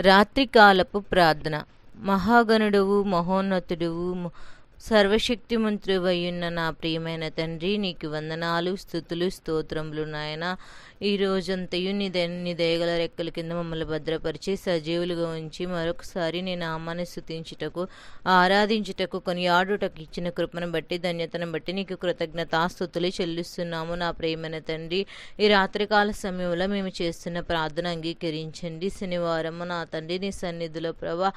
రాత్రికాలపు ప్రార్థన. మహాగణుడవు మహోన్నతుడువు మ- సర్వశక్తిమంతుడవయ్యున్న నా ప్రియమైన తండ్రి నీకు వందనాలు స్థుతులు స్తోత్రములు నాయన. ఈ రోజంతయు నీ ద నీ దయగల రెక్కల కింద మమ్మల్ని భద్రపరిచి సజీవులుగా ఉంచి మరొకసారి నీ నామాన్ని స్థుతించుటకు ఆరాధించుటకు కొని ఆడుటకు ఇచ్చిన కృపను బట్టి ధన్యతను బట్టి నీకు కృతజ్ఞతాస్థుతులు చెల్లిస్తున్నాము. నా ప్రేమైన తండ్రి ఈ రాత్రికాల సమయంలో మేము చేస్తున్న ప్రార్థన అంగీకరించండి. శనివారము నా తండ్రి నీ సన్నిధిలో ప్రభా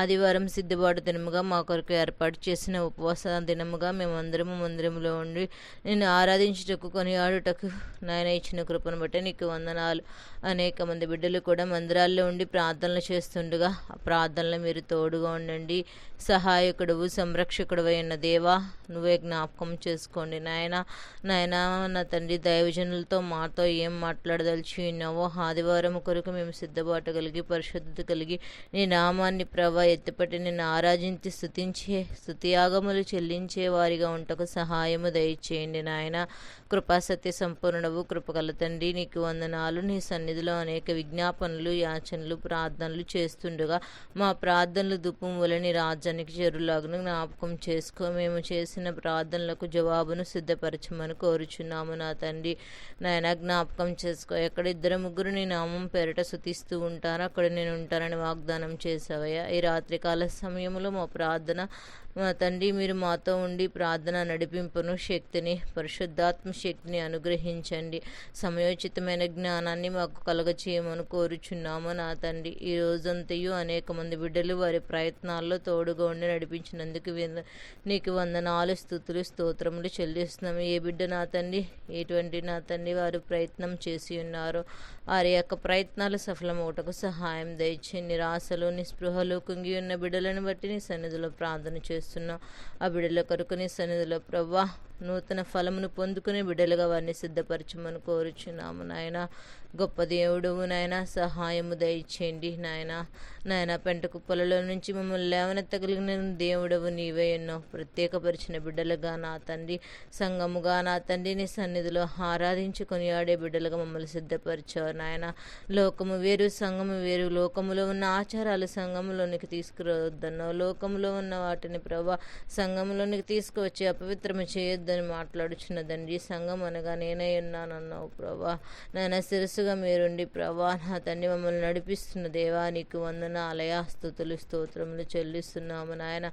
ఆదివారం సిద్ధపాటు దినముగా మా కొరకు ఏర్పాటు చేసిన ఉపవాస దినముగా మేమందరము మందిరంలో ఉండి నేను ఆరాధించుటకు కొనియాడుటకు నాయన ఇచ్చిన కృపను బట్టి నీకు వందనాలు. అనేక మంది బిడ్డలు కూడా మందిరాల్లో ఉండి ప్రార్థనలు చేస్తుండగా ఆ ప్రార్థనలు మీరు తోడుగా ఉండండి. సహాయకుడువు సంరక్షకుడు అయిన దేవా నువ్వే జ్ఞాపకం చేసుకోండి నాయన. నాయన నా తండ్రి దైవజనులతో మాతో ఏం మాట్లాడదలిచి ఉన్నావో ఆదివారం కొరకు మేము సిద్ధపాటు కలిగి పరిశుద్ధత కలిగి నీ నామాన్ని ప్రభా ఎత్తిపట్టి నిన్ను ఆరాధించి స్థుతించే స్థుతియాగములు చెల్లించే వారిగా ఉంటకు సహాయము దయచేయండి నాయన. కృపాసత్య సంపూర్ణవు కృపగల తండ్రి నీకు వందనాలు. నీ సన్నిధిలో అనేక విజ్ఞాపనలు యాచనలు ప్రార్థనలు చేస్తుండగా మా ప్రార్థనలు దుఃఖం వలని నీ రాజ్యానికి చెరులాగును జ్ఞాపకం చేసుకో. మేము చేసిన ప్రార్థనలకు జవాబును సిద్ధపరచమని కోరుచున్నాము నా తండ్రి. నాయన జ్ఞాపకం చేసుకో. ఎక్కడ ఇద్దరు ముగ్గురు నీ నామం పేరట శుతిస్తూ ఉంటారో అక్కడ నేను ఉంటానని వాగ్దానం చేసావయ్యా ఈ రాత్రికాల సమయంలో మా ప్రార్థన మా తండ్రి మీరు మాతో ఉండి ప్రార్థన నడిపింపును శక్తిని పరిశుద్ధాత్మ శక్తిని అనుగ్రహించండి. సమయోచితమైన జ్ఞానాన్ని మాకు కలగచేయమని కోరుచున్నాము నా తండ్రి. ఈ రోజంతయు అనేక మంది బిడ్డలు వారి ప్రయత్నాల్లో తోడుగా ఉండి నడిపించినందుకు వంద- నీకు వందనాలు స్థుతులు స్తోత్రములు చెల్లిస్తున్నాము. ఏ బిడ్డ నా తండ్రి? ఎటువంటి నా తండ్రి? వారు ప్రయత్నం చేసి ఉన్నారో. వారి యొక్క ప్రయత్నాలు సఫలమవుటకు సహాయం దయచే నిరాశలు నిస్పృహలు కుంగి ఉన్న బిడ్డలను బట్టి నీ సన్నిధిలో ప్రార్థన చేస్తున్నాం ఆ బిడ్డల కొరకు నీ సన్నిధిలో ప్రవ్వా నూతన ఫలమును పొందుకునే బిడ్డలుగా వారిని సిద్ధపరచమని కోరుచున్నాము నాయన. గొప్ప దేవుడువు నాయన. సహాయము దయచేయండి నాయన. నాయన పెంట కుప్పలలో నుంచి మమ్మల్ని లేవనెత్తగలిగిన దేవుడవు నీవే ఎన్నో ప్రత్యేకపరిచిన బిడ్డలుగా నా తండ్రి. సంఘముగా నా తండ్రిని సన్నిధిలో ఆరాధించుకొని ఆడే బిడ్డలుగా మమ్మల్ని సిద్ధపరిచావు నాయన. లోకము వేరు సంఘము వేరు. లోకములో ఉన్న ఆచారాలు సంఘములోనికి తీసుకురావద్దన్నావు లోకములో ఉన్న వాటిని ప్రభా సంఘంలోనికి తీసుకువచ్చి అపవిత్రము చేయొద్దు. వద్దని మాట్లాడుచున్న తండ్రి సంఘం అనగా నేనే ఉన్నానన్నావు ప్రభా. నాయన శిరస్సుగా మీరుండి ప్రభా నా తండ్రి మమ్మల్ని నడిపిస్తున్న దేవా నీకు వందనాలయ స్థుతులు స్తోత్రములు చెల్లిస్తున్నాము నాయన.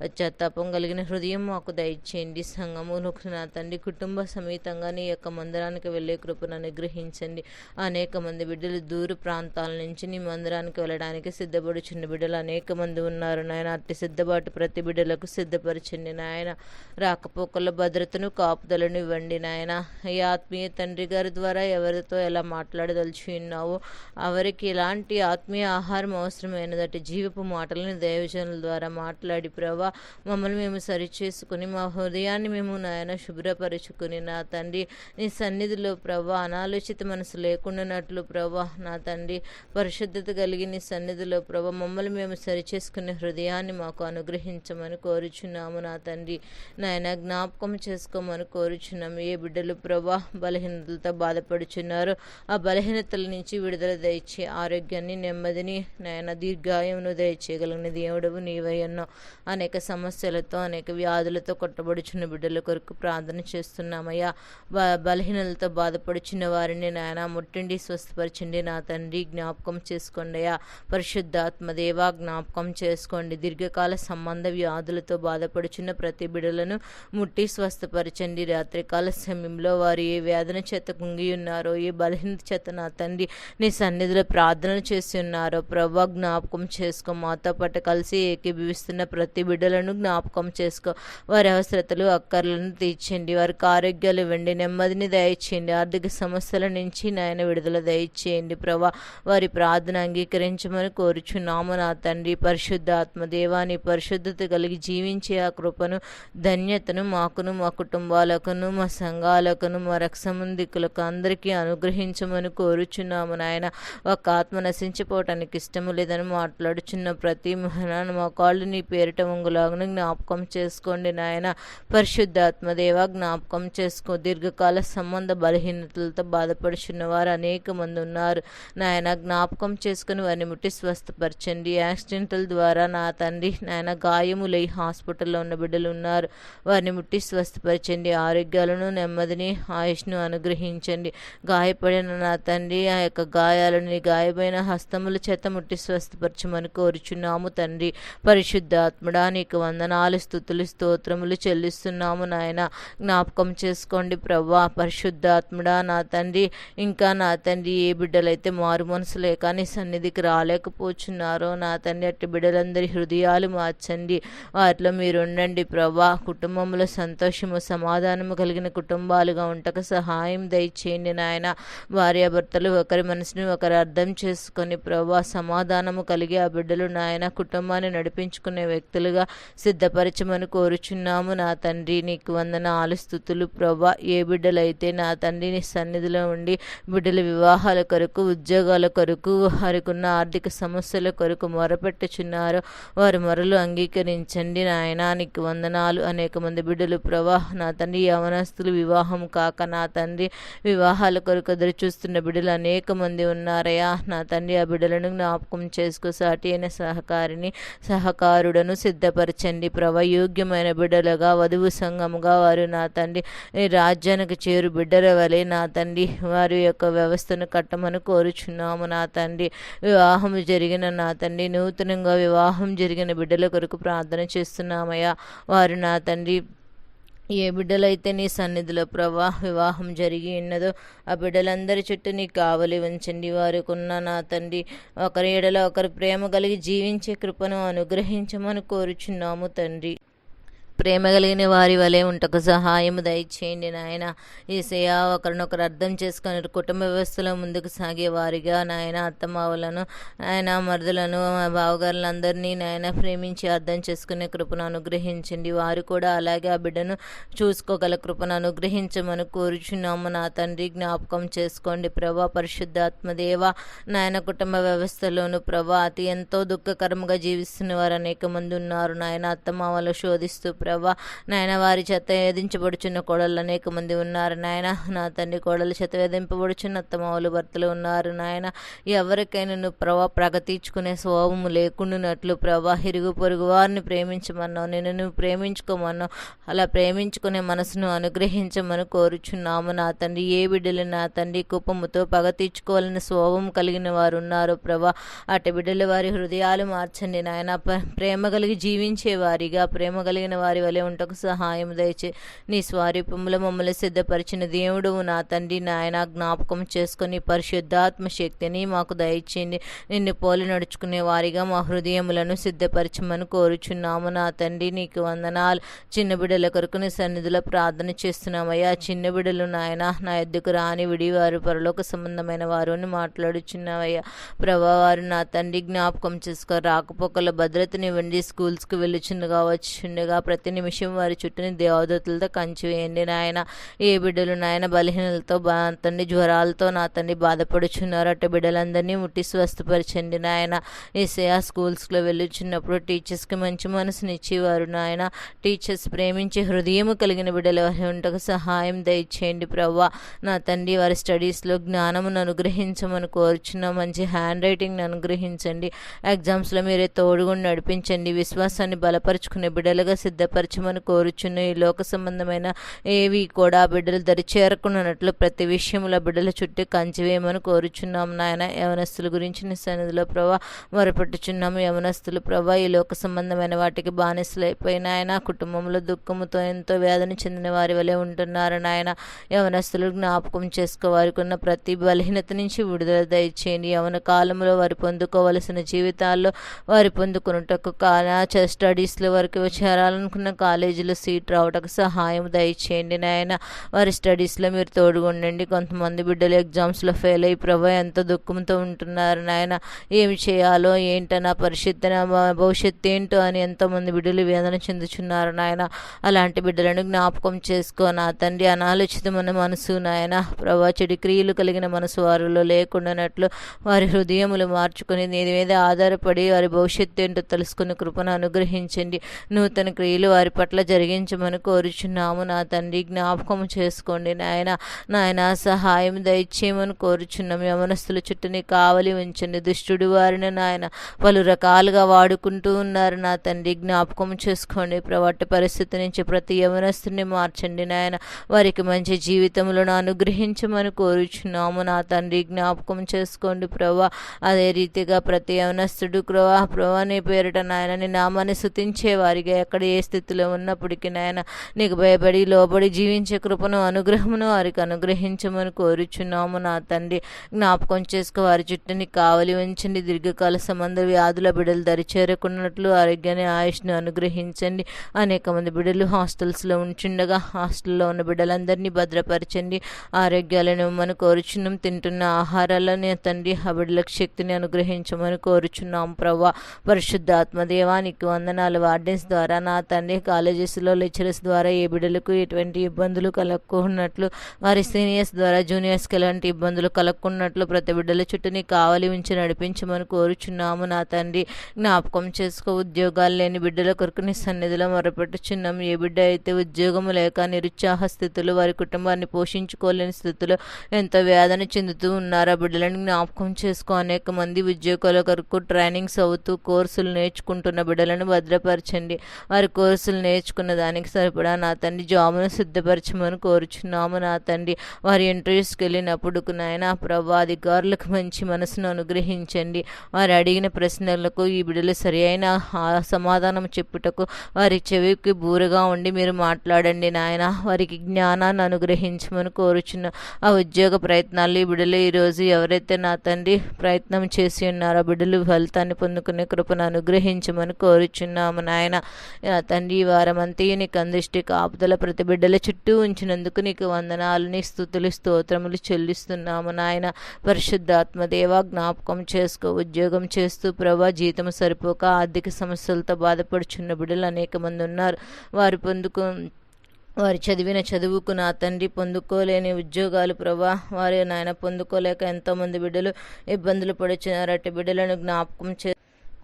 పశ్చాత్తాపం కలిగిన హృదయం మాకు దయచేయండి. సంఘములకు నా తండ్రి కుటుంబ సమేతంగా నీ యొక్క మందిరానికి వెళ్ళే కృపను అనుగ్రహించండి. అనేక మంది బిడ్డలు దూర ప్రాంతాల నుంచి నీ మందిరానికి వెళ్ళడానికి సిద్ధపడుచున్న బిడ్డలు అనేక మంది ఉన్నారు. నాయన అట్టి సిద్ధపాటు ప్రతి బిడ్డలకు సిద్ధపరచండి. నాయన రాకపోకల భద్రతను కాపుదలను ఇవ్వండి. నాయన ఈ ఆత్మీయ తండ్రి గారి ద్వారా ఎవరితో ఎలా మాట్లాడదలిచి ఉన్నావో ఎవరికి ఎలాంటి ఆత్మీయ ఆహారం అవసరమైనదట జీవపు మాటలను దైవజనుల ద్వారా మాట్లాడి ప్రభా మమ్మల్ని మేము సరిచేసుకుని మా హృదయాన్ని మేము నాయన శుభ్రపరుచుకుని నా తండ్రి నీ సన్నిధిలో ప్రభా అనాలోచిత మనసు లేకుండానట్లు ప్రభా నా తండ్రి పరిశుద్ధత కలిగి నీ సన్నిధిలో ప్రభా మమ్మల్ని మేము సరిచేసుకునే హృదయాన్ని మాకు అనుగ్రహించమని కోరుచున్నాము నా తండ్రి. నాయన జ్ఞాపకం చేసుకోమని కోరుచున్నాము. ఏ బిడ్డలు ప్రభా బలహీనతలతో బాధపడుచున్నారు ఆ బలహీనతల నుంచి విడుదల దయచి ఆరోగ్యాన్ని నెమ్మదిని నాయన దీర్ఘాయమును దయచేయగలిగిన దేవుడవు నీవై ఉన్నావు. అనేక సమస్యలతో అనేక వ్యాధులతో కొట్టబడుచున్న బిడ్డల కొరకు ప్రార్థన చేస్తున్నామయ్యా. బ బలహీనలతో బాధపడుచున్న వారిని నాయన ముట్టిండి స్వస్థపరచండి నా తండ్రి. జ్ఞాపకం చేసుకోండి అయ్యా. పరిశుద్ధాత్మ దేవా జ్ఞాపకం చేసుకోండి. దీర్ఘకాల సంబంధ వ్యాధులతో బాధపడుచున్న ప్రతి బిడలను ముట్టి స్వస్థపరచండి. రాత్రికాల సమయంలో వారు ఏ వేదన చేత కుంగి ఉన్నారో ఏ బలహీనత చేత నా తండ్రి నీ సన్నిధిలో ప్రార్థనలు చేసి ఉన్నారో ప్రభా జ్ఞాపకం చేసుకో. మాతో పాటు కలిసి ఏకీభవిస్తున్న ప్రతి బిడ్డ బిడ్డలను జ్ఞాపకం చేసుకో. వారి అవసరతలు అక్కర్లను తీర్చండి. వారికి ఆరోగ్యాలు ఇవ్వండి. నెమ్మదిని దయచేయండి. ఆర్థిక సమస్యల నుంచి నాయన విడుదల దయచేయండి. ప్రభా వారి ప్రార్థన అంగీకరించమని కోరుచున్నాము నా తండ్రి. పరిశుద్ధ ఆత్మదేవాని పరిశుద్ధత కలిగి జీవించే ఆ కృపను ధన్యతను మాకును మా కుటుంబాలకును మా సంఘాలకును మా రక్ష అందరికీ అనుగ్రహించమని కోరుచున్నాము నాయన. ఒక ఆత్మ నశించిపోవటానికి ఇష్టము లేదని మాట్లాడుచున్న ప్రతి మహనాను మా కాళ్ళు నీ పేరిట ఉంగులాగును జ్ఞాపకం చేసుకోండి నాయన. పరిశుద్ధాత్మదేవ జ్ఞాపకం చేసుకో. దీర్ఘకాల సంబంధ బలహీనతలతో బాధపడుచున్న వారు అనేక మంది ఉన్నారు. నాయన జ్ఞాపకం చేసుకుని వారిని ముట్టి స్వస్థపరచండి. యాక్సిడెంటల్ ద్వారా నా తండ్రి నాయన గాయములై హాస్పిటల్లో ఉన్న బిడ్డలు ఉన్నారు. వారిని ముట్టి స్వస్థపరచండి. ఆరోగ్యాలను నెమ్మదిని ఆయుష్ను అనుగ్రహించండి. గాయపడిన నా తండ్రి ఆ యొక్క గాయాలను గాయమైన హస్తముల చేత ముట్టి స్వస్థపరచమని కోరుచున్నాము తండ్రి. పరిశుద్ధాత్ముడా నీకు వందనాలు స్థుతులు స్తోత్రములు చెల్లిస్తున్నాము నాయన. జ్ఞాపకం చేసుకోండి ప్రవ్వా. పరిశుద్ధాత్ముడా నా తండ్రి. ఇంకా నా తండ్రి ఏ బిడ్డలైతే మారు మనసు కానీ సన్నిధికి రాలేకపోతున్నారో నా తండ్రి అట్టి బిడ్డలందరి హృదయాలు మార్చండి. వాటిలో మీరు ఉండండి ప్రవ్వా. కుటుంబంలో సంతోషము సమాధానము కలిగిన కుటుంబాలుగా ఉంటకు సహాయం దయచేయండి నాయన. భార్యాభర్తలు ఒకరి మనసుని ఒకరు అర్థం చేసుకొని ప్రభా సమాధానము కలిగి ఆ బిడ్డలు నాయన కుటుంబాన్ని నడిపించుకునే వ్యక్తులుగా సిద్ధపరచమని కోరుచున్నాము. నా తండ్రి నీకు వందనాలు స్థుతులు ప్రభా. ఏ బిడ్డలైతే నా తండ్రిని సన్నిధిలో ఉండి బిడ్డల వివాహాల కొరకు ఉద్యోగాల కొరకు వారికున్న ఆర్థిక సమస్యల కొరకు మొరపెట్టుచున్నారో వారి మొరలు అంగీకరించండి నాయన. నీకు వందనాలు. అనేక మంది బిడ్డలు ప్రభా నా తండ్రి యవనస్తులు వివాహం కాక నా తండ్రి వివాహాల కొరకు ఎదురు చూస్తున్న బిడ్డలు అనేక మంది ఉన్నారయ్యా. నా తండ్రి ఆ బిడ్డలను జ్ఞాపకం చేసుకో. సాటి అయిన సహకారిని సహకారుడను సిద్ధ భద్రపరచండి ప్రభ. యోగ్యమైన బిడ్డలుగా వధువు సంఘముగా వారు నా తండ్రి రాజ్యానికి చేరు బిడ్డల వలె నా తండ్రి వారి యొక్క వ్యవస్థను కట్టమని కోరుచున్నాము నా తండ్రి. వివాహం జరిగిన నా తండ్రి నూతనంగా వివాహం జరిగిన బిడ్డల కొరకు ప్రార్థన చేస్తున్నామయ్యా. వారు నా తండ్రి ఏ బిడ్డలైతే నీ సన్నిధిలో ప్రభా వివాహం జరిగి ఉన్నదో ఆ బిడ్డలందరి చుట్టూ నీ కావలి ఉంచండి వారికి ఉన్న నా తండ్రి ఒకరి ఎడల ఒకరి ప్రేమ కలిగి జీవించే కృపను అనుగ్రహించమని కోరుచున్నాము తండ్రి. ప్రేమ కలిగిన వారి వలె ఉంటకు సహాయం దయచేయండి నాయన. ఈసయ ఒకరినొకరు అర్థం చేసుకొని కుటుంబ వ్యవస్థలో ముందుకు సాగే వారిగా నాయన అత్తమావులను ఆయన మరుదులను బావగారులందరినీ నాయన ప్రేమించి అర్థం చేసుకునే కృపను అనుగ్రహించండి. వారు కూడా అలాగే ఆ బిడ్డను చూసుకోగల కృపను అనుగ్రహించమని కోరుచున్నాము. నా తండ్రి జ్ఞాపకం చేసుకోండి. ప్రభా పరిశుద్ధాత్మదేవ నాయన కుటుంబ వ్యవస్థలోను ప్రభా అతి ఎంతో దుఃఖకరంగా జీవిస్తున్న వారు అనేక మంది ఉన్నారు. నాయన అత్తమావలు శోధిస్తూ ప్రభా. నాయన వారి చేత వేధించబడుచున్న కోడళ్ళు అనేక మంది ఉన్నారు నాయన. నా తండ్రి కోడల చేత వేధింపబడుచున్న అత్తమావులు భర్తలు ఉన్నారు నాయన. ఎవరికైనా నువ్వు ప్రభా ప్రగతించుకునే స్వభావము లేకుండానట్లు ప్రభా ఇరుగు పొరుగు వారిని ప్రేమించమన్నావు. నేను నువ్వు ప్రేమించుకోమన్నావు. అలా ప్రేమించుకునే మనసును అనుగ్రహించమని కోరుచున్నాము. నా తండ్రి ఏ బిడ్డలు నా తండ్రి కుపముతో పగ తీర్చుకోవాలని స్వభావం కలిగిన వారు ఉన్నారు ప్రభా. అటు బిడ్డలు వారి హృదయాలు మార్చండి నాయన. ప్రేమ కలిగి జీవించే వారిగా ప్రేమ కలిగిన వారి వారి వలె ఉంటకు సహాయం దయచే నీ స్వరూపములో మమ్మల్ని సిద్ధపరిచిన దేవుడు నా తండ్రి నాయన జ్ఞాపకం చేసుకుని పరిశుద్ధాత్మ శక్తిని మాకు దయచేయండి. నిన్ను పోలి నడుచుకునే వారిగా మా హృదయములను సిద్ధపరచమని కోరుచున్నాము. నా తండ్రి నీకు వందనాలు. చిన్న బిడ్డల కొరకు నీ సన్నిధిలో ప్రార్థన చేస్తున్నామయ్యా. చిన్న బిడ్డలు నాయన నా ఎద్దుకు రాని విడివారు పరలోక సంబంధమైన వారు అని మాట్లాడుచున్నావయ్యా. ప్రభా వారు నా తండ్రి జ్ఞాపకం చేసుకో. రాకపోకల భద్రతనివ్వండి. స్కూల్స్కి వెళ్ళుచుండగా వచ్చిండగా ప్రతి ప్రతి నిమిషం వారి చుట్టూని దేవదూతలతో కంచి వేయండి నాయన. ఏ బిడ్డలు నాయన బలహీనలతో బా తండ్రి జ్వరాలతో నా తండ్రి బాధపడుచున్నారు అట్ట బిడ్డలందరినీ ముట్టి స్వస్థపరచండి నాయన. ఏసయా స్కూల్స్లో వెళ్ళుచున్నప్పుడు టీచర్స్కి మంచి మనసునిచ్చేవారు నాయన. టీచర్స్ ప్రేమించే హృదయం కలిగిన బిడ్డలు ఉంటకు సహాయం దయచేయండి ప్రవ్వా. నా తండ్రి వారి స్టడీస్లో జ్ఞానమును అనుగ్రహించమని కోరుచున్న. మంచి హ్యాండ్ రైటింగ్ని అనుగ్రహించండి ఎగ్జామ్స్లో మీరే తోడుగుని నడిపించండి. విశ్వాసాన్ని బలపరుచుకునే బిడ్డలుగా సిద్ధపడి బలపరచమని కోరుచున్న ఈ లోక సంబంధమైన ఏవి కూడా బిడ్డలు దరి చేరకున్నట్లు ప్రతి విషయంలో బిడ్డల చుట్టూ కంచివేయమని కోరుచున్నాం నాయన. యవనస్తుల గురించి నీ సన్నిధిలో ప్రభా మొరపెట్టుచున్నాము. యవనస్తులు ప్రభా ఈ లోక సంబంధమైన వాటికి బానిసలైపోయిన ఆయన కుటుంబంలో దుఃఖముతో ఎంతో వేదన చెందిన వారి వలె ఉంటున్నారు నాయన. యవనస్తులు జ్ఞాపకం చేసుకో వారికి ఉన్న ప్రతి బలహీనత నుంచి విడుదల దయచేయండి. యవన కాలంలో వారు పొందుకోవలసిన జీవితాల్లో వారి పొందుకున్నటకు కాల స్టడీస్లో వారికి చేరాలనుకున్న చదువుతున్న కాలేజీలో సీట్ రావటకు సహాయం దయచేయండి నాయన. వారి స్టడీస్లో మీరు తోడుగుండండి. కొంతమంది బిడ్డలు ఎగ్జామ్స్లో ఫెయిల్ అయ్యి ప్రభా ఎంత దుఃఖంతో ఉంటున్నారు నాయన. ఏమి చేయాలో ఏంటో నా పరిస్థితి నా భవిష్యత్తు ఏంటో అని ఎంతోమంది బిడ్డలు వేదన చెందుచున్నారు నాయన. అలాంటి బిడ్డలను జ్ఞాపకం చేసుకో నా తండ్రి. అనాలోచితమైన మనసు నాయన. ప్రభా చెడు క్రియలు కలిగిన మనసు వారిలో లేకుండానట్లు వారి హృదయములు మార్చుకొని నీ మీద ఆధారపడి వారి భవిష్యత్తు ఏంటో తెలుసుకుని కృపను అనుగ్రహించండి. నూతన క్రియలు వారి పట్ల జరిగించమని కోరుచున్నాము. నా తండ్రి జ్ఞాపకం చేసుకోండి. నాయన నాయన సహాయం దయచేయమని కోరుచున్నాం యమనస్తుల చుట్టూ నీ కావలి ఉంచండి. దుష్టుడు వారిని నాయన పలు రకాలుగా వాడుకుంటూ ఉన్నారు. నా తండ్రి జ్ఞాపకం చేసుకోండి. ప్రవట్ట పరిస్థితి నుంచి ప్రతి యవనస్తుని మార్చండి. నాయన వారికి మంచి జీవితంలో అనుగ్రహించమని కోరుచున్నాము. నా తండ్రి జ్ఞాపకం చేసుకోండి. ప్రభా అదే రీతిగా ప్రతి యవనస్తుడు ప్రభా ప్రభా నీ పేరిట నాయన నీ నామాన్ని శుతించే వారిగా ఎక్కడ ఏ స్థితిలో ఉన్నప్పటికీ నాయన నీకు భయపడి లోబడి జీవించే కృపను అనుగ్రహమును వారికి అనుగ్రహించమని కోరుచున్నాము నా తండ్రి. జ్ఞాపకం చేసుకో వారి చుట్టూని కావలి ఉంచండి. దీర్ఘకాల సంబంధ వ్యాధుల బిడ్డలు దరిచేరకున్నట్లు ఆరోగ్యాన్ని ఆయుష్ను అనుగ్రహించండి. అనేక మంది బిడ్డలు హాస్టల్స్లో ఉంచుండగా హాస్టల్లో ఉన్న బిడ్డలందరినీ భద్రపరచండి. ఆరోగ్యాలను ఇవ్వమని కోరుచున్నాం. తింటున్న ఆహారాలని తండ్రి ఆ బిడ్డలకు శక్తిని అనుగ్రహించమని కోరుచున్నాం. ప్రభా పరిశుద్ధాత్మదేవానికి వందనాలు. వార్డెన్స్ ద్వారా నా తండ్రి కాలేజెస్లో లెక్చరర్స్ ద్వారా ఏ బిడ్డలకు ఎటువంటి ఇబ్బందులు కలగకున్నట్లు వారి సీనియర్స్ ద్వారా జూనియర్స్కి ఎలాంటి ఇబ్బందులు కలగకున్నట్లు ప్రతి బిడ్డల చుట్టూ నీ కావలి ఉంచి నడిపించమని కోరుచున్నాము నా తండ్రి. జ్ఞాపకం చేసుకో ఉద్యోగాలు లేని బిడ్డల కొరకు నీ సన్నిధిలో మొరపెట్టుచున్నాం ఏ బిడ్డ అయితే ఉద్యోగం లేక నిరుత్సాహ స్థితిలో వారి కుటుంబాన్ని పోషించుకోలేని స్థితిలో ఎంతో వేదన చెందుతూ ఉన్నారు ఆ బిడ్డలను జ్ఞాపకం చేసుకో. అనేక మంది ఉద్యోగాల కొరకు ట్రైనింగ్స్ అవుతూ కోర్సులు నేర్చుకుంటున్న బిడ్డలను భద్రపరచండి. వారి కోర్సులు నేర్చుకున్న దానికి సరిపడా నా తండ్రి జాబును సిద్ధపరచమని కోరుచున్నాము. నా తండ్రి వారి ఇంటర్వ్యూస్కి వెళ్ళినప్పుడు నాయన ప్రభా అధికారులకు మంచి మనసును అనుగ్రహించండి. వారు అడిగిన ప్రశ్నలకు ఈ బిడ్డలు సరి అయిన సమాధానం చెప్పుటకు వారి చెవికి బూరగా ఉండి మీరు మాట్లాడండి నాయన. వారికి జ్ఞానాన్ని అనుగ్రహించమని కోరుచున్న ఆ ఉద్యోగ ప్రయత్నాలు ఈ బిడ్డలు ఈరోజు ఎవరైతే నా తండ్రి ప్రయత్నం చేసి ఉన్నారో ఆ బిడ్డలు ఫలితాన్ని పొందుకునే కృపను అనుగ్రహించమని కోరుచున్నాము నాయన. నా తండ్రి ఈ వారమంతయు నీ నీకు అందిష్టి కాపుదల ప్రతి బిడ్డల చుట్టూ ఉంచినందుకు నీకు వందనాలు నీ స్థుతులు స్తోత్రములు చెల్లిస్తున్నాము నాయన. పరిశుద్ధాత్మదేవా జ్ఞాపకం చేసుకో ఉద్యోగం చేస్తూ ప్రభా జీతం సరిపోక ఆర్థిక సమస్యలతో బాధపడుచున్న బిడ్డలు అనేక మంది ఉన్నారు. వారు పొందుకు వారు చదివిన చదువుకు నా తండ్రి పొందుకోలేని ఉద్యోగాలు ప్రభా. వారి నాయన పొందుకోలేక ఎంతోమంది బిడ్డలు ఇబ్బందులు పడుచున్నారు. అట్టి బిడ్డలను జ్ఞాపకం చే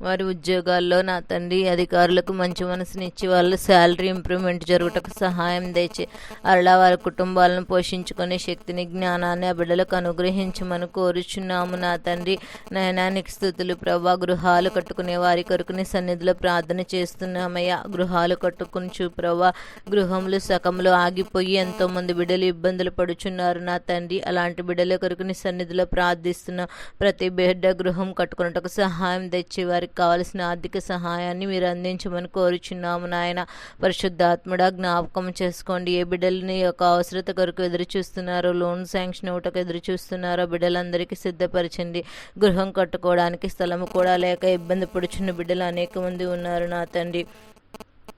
వారి ఉద్యోగాల్లో నా తండ్రి అధికారులకు మంచి మనసునిచ్చి వాళ్ళ శాలరీ ఇంప్రూవ్మెంట్ జరుగుటకు సహాయం తెచ్చి అలా వారి కుటుంబాలను పోషించుకునే శక్తిని జ్ఞానాన్ని ఆ బిడ్డలకు అనుగ్రహించమని కోరుచున్నాము. నా తండ్రి నయనానికి స్థుతులు. ప్రభా గృహాలు కట్టుకునే వారి కొరకుని సన్నిధిలో ప్రార్థన చేస్తున్నామయ్యా. గృహాలు కట్టుకుంచు ప్రభా గృహములు సకములు ఆగిపోయి ఎంతో మంది బిడ్డలు ఇబ్బందులు పడుచున్నారు. నా తండ్రి అలాంటి బిడ్డల కొరకుని సన్నిధిలో ప్రార్థిస్తున్నాం ప్రతి బిడ్డ గృహం కట్టుకున్నట్టుకు సహాయం తెచ్చి వారికి కావలసిన ఆర్థిక సహాయాన్ని మీరు అందించమని కోరుచున్నాము నాయన. పరిశుద్ధాత్ముడా జ్ఞాపకం చేసుకోండి. ఏ బిడ్డలని యొక్క అవసరత కొరకు ఎదురు చూస్తున్నారో లోన్ శాంక్షన్ ఒకటకు ఎదురు చూస్తున్నారో బిడ్డలందరికీ సిద్ధపరచండి. గృహం కట్టుకోవడానికి స్థలము కూడా లేక ఇబ్బంది పడుచున్న బిడ్డలు అనేక మంది ఉన్నారు నా తండ్రి.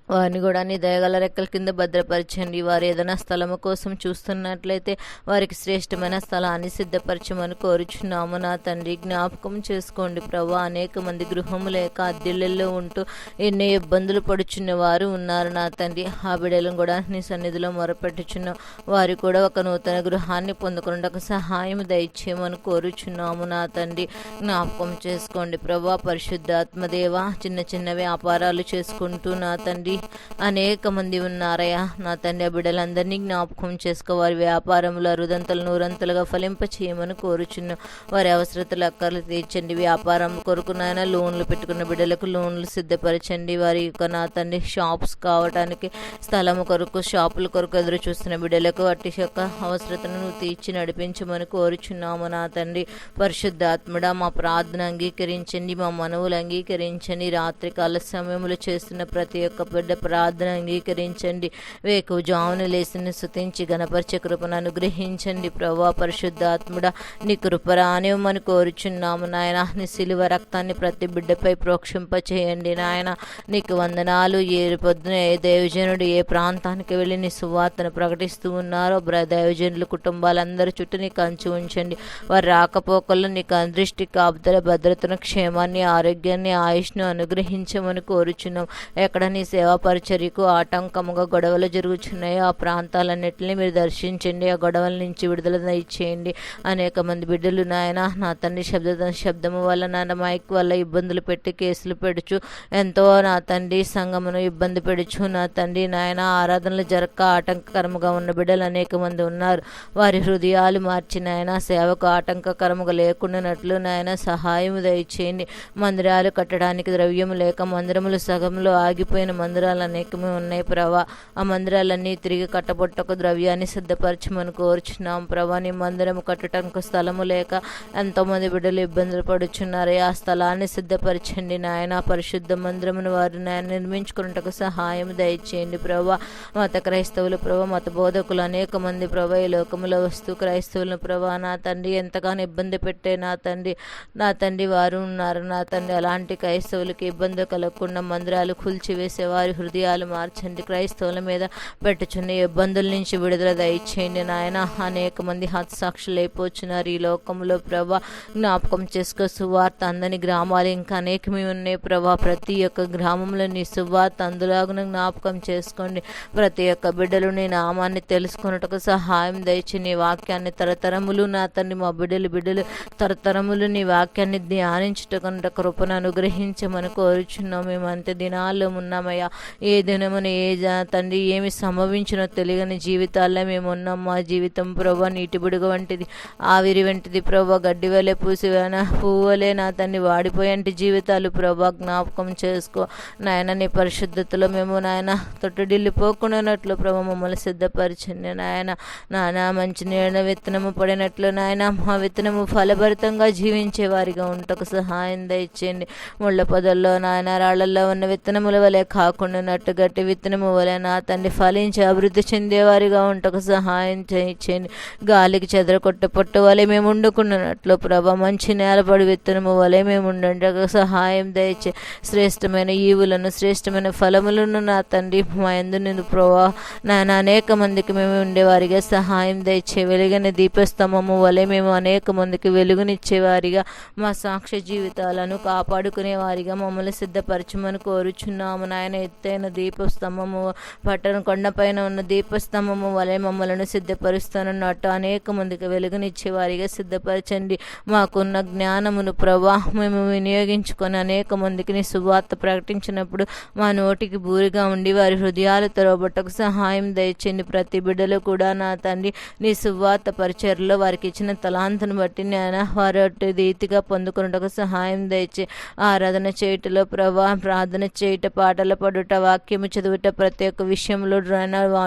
వారిని కూడా నీ దయగల రెక్కల కింద భద్రపరచండి. వారు ఏదైనా స్థలము కోసం చూస్తున్నట్లయితే వారికి శ్రేష్టమైన స్థలాన్ని సిద్ధపరచమని కోరుచున్నాము. నా తండ్రి జ్ఞాపకం చేసుకోండి. ప్రభా అనేక మంది గృహము లేక అద్దెళ్ళల్లో ఉంటూ ఎన్నో ఇబ్బందులు పడుచున్న వారు ఉన్నారు. నా తండ్రి ఆ బిడ్డలను కూడా నీ సన్నిధిలో మొరపెట్టుచున్నాం వారు కూడా ఒక నూతన గృహాన్ని పొందుకున్నకు సహాయం దయచేయమని కోరుచున్నాము. నా తండ్రి జ్ఞాపకం చేసుకోండి. ప్రభా పరిశుద్ధాత్మదేవ చిన్న చిన్న వ్యాపారాలు చేసుకుంటూ నా తండ్రి అనేక మంది ఉన్నారయ్యా. నా తండ్రి ఆ బిడ్డలందరినీ జ్ఞాపకం చేసుకో. వారి వ్యాపారంలో అరుదంతలు నూరంతలుగా ఫలింప చేయమని కోరుచున్నాం వారి అవసరతలు అక్కర్లు తీర్చండి. వ్యాపారం కొరకు నాయన లోన్లు పెట్టుకున్న బిడ్డలకు లోన్లు సిద్ధపరచండి. వారి యొక్క నా తండ్రి షాప్స్ కావడానికి స్థలం కొరకు షాపుల కొరకు ఎదురు చూస్తున్న బిడ్డలకు వాటి యొక్క అవసరతను తీర్చి నడిపించమని కోరుచున్నాము నా తండ్రి. పరిశుద్ధాత్ముడా మా ప్రార్థన అంగీకరించండి. మా మనవులు అంగీకరించండి. రాత్రి కాల సమయంలో చేస్తున్న ప్రతి ఒక్క బిడ్డ ప్రార్థన అంగీకరించండి. వేకు జామును లేసిన శుతించి గణపరిచే కృపను అనుగ్రహించండి ప్రభా. పరిశుద్ధాత్ముడ నీ కృపరానివ్వమని కోరుచున్నాము నాయన. నీ సిలువ రక్తాన్ని ప్రతి బిడ్డపై ప్రోక్షింప చేయండి నాయన. నీకు వందనాలు. ఏ పొద్దున ఏ దైవజనుడు ఏ ప్రాంతానికి వెళ్ళి నీ సువార్తను ప్రకటిస్తూ ఉన్నారో బ్ర దైవజనులు కుటుంబాలందరి చుట్టూ నీకు అంచు ఉంచండి. వారి రాకపోకల్లో నీకు అందృష్టి కాపుదల భద్రతను క్షేమాన్ని ఆరోగ్యాన్ని ఆయుష్ను అనుగ్రహించమని కోరుచున్నాం. ఎక్కడ నీ సేవా పరిచర్యకు ఆటంకముగా గొడవలు జరుగుతున్నాయో ఆ ప్రాంతాలన్నింటినీ మీరు దర్శించండి. ఆ గొడవల నుంచి విడుదల ఇచ్చేయండి అనేక మంది బిడ్డలు నాయన నా తండ్రి శబ్ద శబ్దము వల్ల నాన్న మైక్ వల్ల ఇబ్బందులు పెట్టి కేసులు పెడుచు ఎంతో నా తండ్రి సంగమును ఇబ్బంది పెడుచు నా తండ్రి నాయన ఆరాధనలు జరగక ఆటంకకరముగా ఉన్న బిడ్డలు అనేక మంది ఉన్నారు. వారి హృదయాలు మార్చి నాయన సేవకు ఆటంకకరముగా లేకుండానట్లు నాయన సహాయం దయచేయండి. మందిరాలు కట్టడానికి ద్రవ్యం లేక మందిరములు సగంలో ఆగిపోయిన మందిరం మందిరాలు అనేకమే ఉన్నాయి ప్రభా. ఆ మందిరాలన్నీ తిరిగి కట్టబొట్టకు ద్రవ్యాన్ని సిద్ధపరచమని కోరుచున్నాం ప్రభా. నీ మందిరం కట్టడానికి స్థలము లేక ఎంతోమంది బిడ్డలు ఇబ్బందులు పడుచున్నారు. ఆ స్థలాన్ని సిద్ధపరచండి నాయన. పరిశుద్ధ మందిరమును వారు నాయన నిర్మించుకున్నటకు సహాయం దయచేయండి ప్రభా. మత క్రైస్తవులు ప్రభా మత బోధకులు అనేక మంది ప్రభా ఈ లోకంలో వస్తూ క్రైస్తవులను ప్రభా నా తండ్రి ఎంతగానో ఇబ్బంది పెట్టే నా తండ్రి నా తండ్రి వారు ఉన్నారు. నా తండ్రి అలాంటి క్రైస్తవులకి ఇబ్బంది కలగకుండా మందిరాలు కూల్చివేసేవారు. హృదయాలు మార్చండి. క్రైస్తవుల మీద పెట్టుచున్న ఇబ్బందుల నుంచి విడుదల దయచేయండి నాయన. అనేక మంది హతసాక్షులు అయిపోతున్నారు ఈ లోకంలో ప్రభా. జ్ఞాపకం చేసుకో సువార్త అందని గ్రామాలు ఇంకా అనేకమే ఉన్నాయి ప్రభా. ప్రతి ఒక్క గ్రామంలో నీ సువార్త అందులాగున జ్ఞాపకం చేసుకోండి. ప్రతి ఒక్క బిడ్డలు నీ నామాన్ని తెలుసుకున్నట్టుకు సహాయం దయచి నీ వాక్యాన్ని తరతరములు నా తండ్రి మా బిడ్డలు బిడ్డలు తరతరములు నీ వాక్యాన్ని ధ్యానించుటకు కృపను అనుగ్రహించమని కోరుచున్నాం. మేము అంత దినాల్లో ఉన్నామయ్యా. ఏ దినమున ఏ జా- తండ్రి ఏమి సంభవించినో తెలియని జీవితాల్లో మేము ఉన్నాం. మా జీవితం ప్రభా నీటి బుడుగ వంటిది ఆవిరి వంటిది ప్రభా. గడ్డి వలె పూసివేన పువ్వులే నా తండ్రి వాడిపోయేంటి జీవితాలు ప్రభా. జ్ఞాపకం చేసుకో నాయన నీ పరిశుద్ధతలో మేము నాయన తొట్టుడిల్లిపోకుండానట్లు ప్రభా. మమ్మల్ని సిద్ధపరచండి నాయన. నానా మంచి నీడ విత్తనము పడినట్లు నాయన. మా విత్తనము ఫలభరితంగా జీవించే వారిగా ఉంటకు సహాయం దయచేయండి. ముళ్ళ పొదల్లో నాయన రాళ్ళల్లో ఉన్న విత్తనముల వలె కాకుండా గట్టి విత్తనము వలె నా తండ్రి ఫలించి అభివృద్ధి చెందేవారిగా ఉంటకు సహాయం చేయించండి గాలికి చెదరకొట్ట పొట్టు వలె మేము వండుకున్నట్లు ప్రభా మంచి నేలపడి విత్తనము వలె మేము ఉండటకు సహాయం దయచే. శ్రేష్టమైన ఈవులను శ్రేష్టమైన ఫలములను నా తండ్రి మా ఎందు నిన్ను ప్రభా నాయన అనేక మందికి మేము ఉండేవారిగా సహాయం దయచే. వెలుగని దీపస్తంభము వలె మేము అనేక మందికి వెలుగునిచ్చేవారిగా మా సాక్ష్య జీవితాలను కాపాడుకునే వారిగా మమ్మల్ని సిద్ధపరచమని కోరుచున్నాము నాయన. ఎత్తైన దీపస్తంభము పట్టణ కొండపైన ఉన్న దీపస్తంభము వలె మమ్మలను సిద్ధపరుస్తానన్నట్టు అనేక మందికి వెలుగునిచ్చే వారిగా సిద్ధపరచండి. మాకున్న జ్ఞానమును ప్రభా మేము వినియోగించుకొని అనేక మందికి నీ సువార్త ప్రకటించినప్పుడు మా నోటికి బూరిగా ఉండి వారి హృదయాలు తెరవబట్టకు సహాయం దయచేయండి. ప్రతి బిడ్డలు కూడా నా తండ్రి నీ సువార్త పరిచర్లో వారికి ఇచ్చిన తలాంతను బట్టి నేను వారి రీతిగా పొందుకున్నటకు సహాయం దయచే ఆరాధన చేయుటలో ప్రభా ప్రార్థన చేయుట పాటలు పడుట వాక్యము చదువుట ప్రతి ఒక్క విషయంలో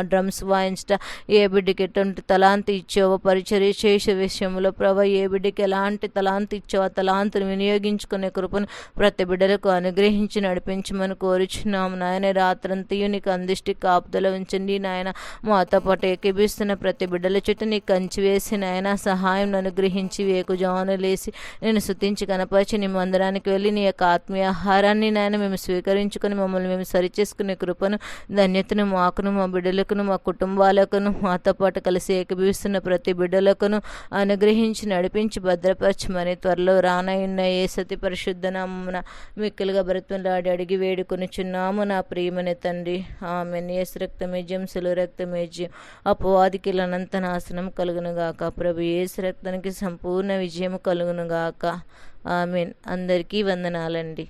డ్రమ్స్ వాయించట ఏ బిడ్డకి ఎటువంటి తలాంతి ఇచ్చావో పరిచర్య చేసే విషయంలో ప్రభా ఏ బిడ్డకి ఎలాంటి తలాంతి ఇచ్చావో ఆ తలాంతిని వినియోగించుకునే కృపను ప్రతి బిడ్డలకు అనుగ్రహించి నడిపించమని కోరుచున్నాము. నాయన రాత్రంతయు నీకు అందిష్టి కాపుదల ఉంచండి. నాయన మాతో పాటు ఏకీభిస్తున్న ప్రతి బిడ్డల చుట్టూ నీకు కంచి వేసి నాయన సహాయం అనుగ్రహించి వేకు జాను లేసి నేను శుతించి కనపరిచి నీ మందిరానికి వెళ్ళి నీ యొక్క ఆత్మీయ ఆహారాన్ని నాయన మేము స్వీకరించుకొని మమ్మల్ని మేము సరి చేసుకునే కృపను ధన్యతను మాకును మా బిడ్డలకును మా కుటుంబాలకును మాతో పాటు కలిసి ఏకభవిస్తున్న ప్రతి బిడ్డలకును అనుగ్రహించి నడిపించి భద్రపరచమని త్వరలో రానయున్న ఏ సతి పరిశుద్ధనామున నామమున మిక్కలుగా బ్రతులాడి అడిగి వేడుకొనిచున్నాము నా ప్రియమని తండ్రి. ఆమె ఏసు రక్తమేజ్యం సులు రక్తమేజ్యం అపవాదికి అనంత నాశనం కలుగునుగాక. ప్రభు ఏసు రక్తానికి సంపూర్ణ విజయం కలుగునుగాక. ఆమెన్. అందరికీ వందనాలండి.